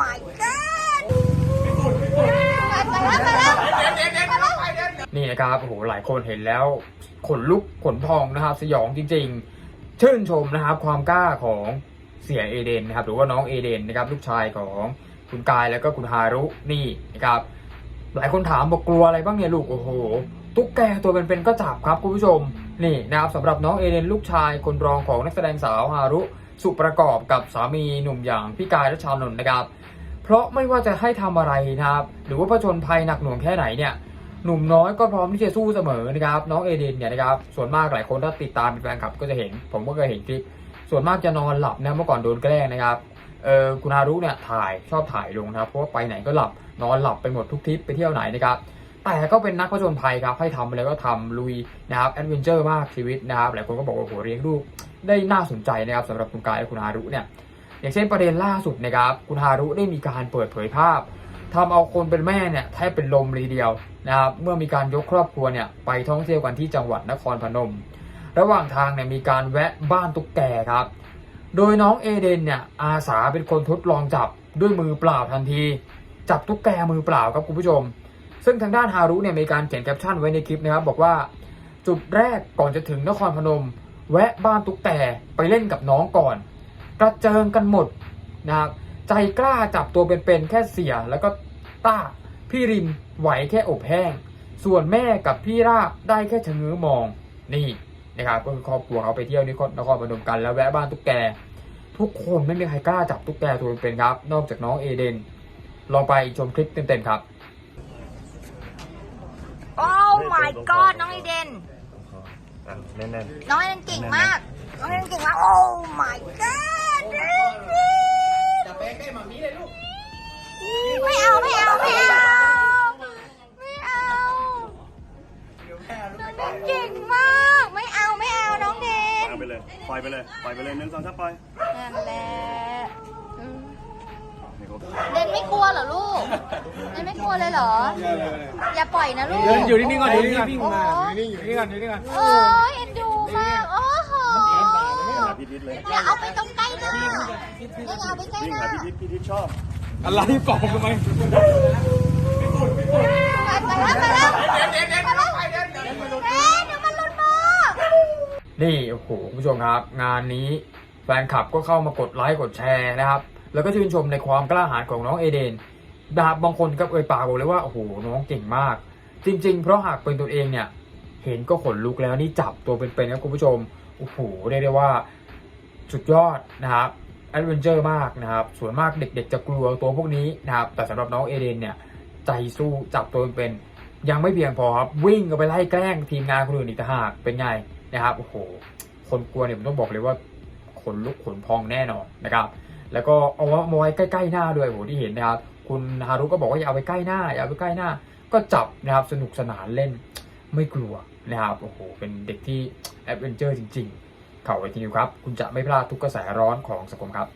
my god ไปแล้วไปแล้วนี่นะครับโอ้โหหลายคนเห็นแล้วขนลุกขนพองนะครับสยองจริงๆ ชื่นชมนะครับความกล้าของเสียเอเดนนะครับหรือว่าน้องเอเดนนะครับลูกชายของคุณกายแล้วก็คุณฮารุนี่นะครับหลายคนถามบอกกลัวอะไรบ้างเนี่ยลูกโอ้โหตุ๊กแกตัวเป็นๆก็จับครับคุณผู้ชมนี่นะครับสำหรับน้องเอเดนลูกชายคนรองของนักแสดงสาวฮารุ สุประกอบกับสามีหนุ่มอย่างพี่กายและชานนท์นะครับ เพราะไม่ว่าจะให้ทำอะไรนะครับ หรือว่าผจญภัยหนักหน่วงแค่ไหนเนี่ยหนุ่มน้อยก็พร้อมที่จะสู้เสมอนะครับ น้องเอเดนเนี่ยนะครับส่วนมากหลายคนถ้าติดตามเป็นแฟนคลับก็จะเห็น ผมก็เคยเห็นคลิป ส่วนมากจะนอนหลับนะเมื่อก่อนโดนแกล้งนะครับเออคุณฮารุเนี่ยถ่ายชอบถ่ายลงนะครับเพราะว่าไปไหนก็หลับนอนหลับไปหมดทุกทริปไปเที่ยวไหนนะครับ แต่ก็เป็นนักผจญภัยครับให้ทำอะไรก็ทำลุยนะครับแอดเวนเจอร์มากชีวิตนะครับหลายคนก็บอกว่าโหเลี้ยงลูกได้น่าสนใจนะครับสำหรับคุณกายและคุณฮารุเนี่ยอย่างเช่นประเด็นล่าสุดนะครับคุณฮารุได้มีการเปิดเผยภาพทำเอาคนเป็นแม่เนี่ยแทบเป็นลมเลยเดียวนะครับเมื่อมีการยกครอบครัวเนี่ยไปท่องเที่ยวกันที่จังหวัดนครพนม ระหว่างทางเนี่ยมีการแวะบ้านตุ๊กแกครับ โดยน้องเอเดนเนี่ยอาสาเป็นคนทดลองจับด้วยมือเปล่าทันที จับตุ๊กแกมือเปล่าครับคุณผู้ชม ซึ่งทางด้านฮารุเนี่ยมีการเขียนแคปชั่นไว้ในคลิปนะครับ บอกว่าจุดแรกก่อนจะถึงนครพนม แวะบ้านตุ๊กแตกไปเล่นกับน้องก่อน กระเจิงกันหมดนะครับใจกล้าจับตัวเป็นๆแค่เสียแล้วก็ต้าพี่รินไหวแค่อบแห้ง ส่วนแม่กับพี่ราบได้แค่ชะง้อมองนี่นะครับก็คือครอบครัวเขาไปเที่ยวนี่นครพนมกันแล้วแวะบ้านตุ๊กแก ทุกคนไม่มีใครกล้าจับตุ๊กแกตัวเป็นๆครับ นอกจากน้องเอเดนลองไปชมคลิปเต็มๆครับ my god น้องไอเดนอะแน่นน้องไอเดนเก่งมาก น้องไอเดนเก่งมาก โอ้ my god จะไปใกล้หมามีเลยลูก ไม่เอาไม่เอาไม่เอาไม่เอาน้องเดนเก่งมาก ไม่เอาไม่เอาน้องเดๆนเอาไปเลยปล่อยไปเลยปล่อยไปเลยหนึ่งสองสามปล่อยนั่นแหละอืมนี่เขาเดนไม่กลัวเหรอลูกเด นไม่กลัวเลยเหรอ อย่าปล่อยนะลูกอยู่นิ่งๆก่อนอยู่นิ่งๆก่อนโอ้อยู่นิ่งๆก่อนอยู่นิ่งๆก่อนโอ้ยเอ็นดูมาก โอ้โหหาพี่ทิศเลยอย่าเอาไปตรงใกล้หน้าอย่าเอาไปใกล้วิ่งหหาน้าพี่ทิศพี่ทิศชอบ อะไรกล่องทำไมไปแล้วไปแล้วเดี๋ยวเดี๋ยวเดี๋ยวไปแล้วเดี๋ยวเดี๋ยวมันหลุดมือนี่โอ้โหคุณผู้ชมครับ งานนี้แฟนคลับก็เข้ามากดไลค์กดแชร์นะครับ แล้วก็ชื่นชมในความกล้าหาญของน้องเอเดน ดาบบางคนก็เอ่ยปากบอกเลยว่าโอ้โหน้องเก่งมาก จริง ๆ เพราะหากเป็นตัวเองเนี่ย เห็นก็ขนลุกแล้วนี่จับตัวเป็นๆครับคุณผู้ชมโอ้โหเรียกได้ว่าสุดยอดนะครับแอดเวนเจอร์มากนะครับส่วนมากเด็ก ๆ จะกลัวตัวพวกนี้นะครับแต่สำหรับน้องเอเดนเนี่ยใจสู้จับตัวเป็นยังไม่เพียงพอครับวิ่งก็ไปไล่แกล้งทีมงานคนอื่นอีกต่างหากเป็นไงนะครับโอ้โหคนกลัวเนี่ยผมต้องบอกเลยว่าขนลุกขนพองแน่นอนนะครับ แล้วก็เอามาไว้ใกล้ ๆ หน้าด้วยโหที่เห็นนะครับ คุณฮารุก็บอกว่าอย่าเอาไปใกล้หน้าอย่าเอาไปใกล้หน้า ก็จับนะครับสนุกสนานเล่นไม่กลัวนะครับโอ้โหเป็นเด็กที่แอดเวนเจอร์จริง ๆ เข่าไว้ทีนี้ครับ คุณจะไม่พลาดทุกกระแสร้อนของสังคมครับ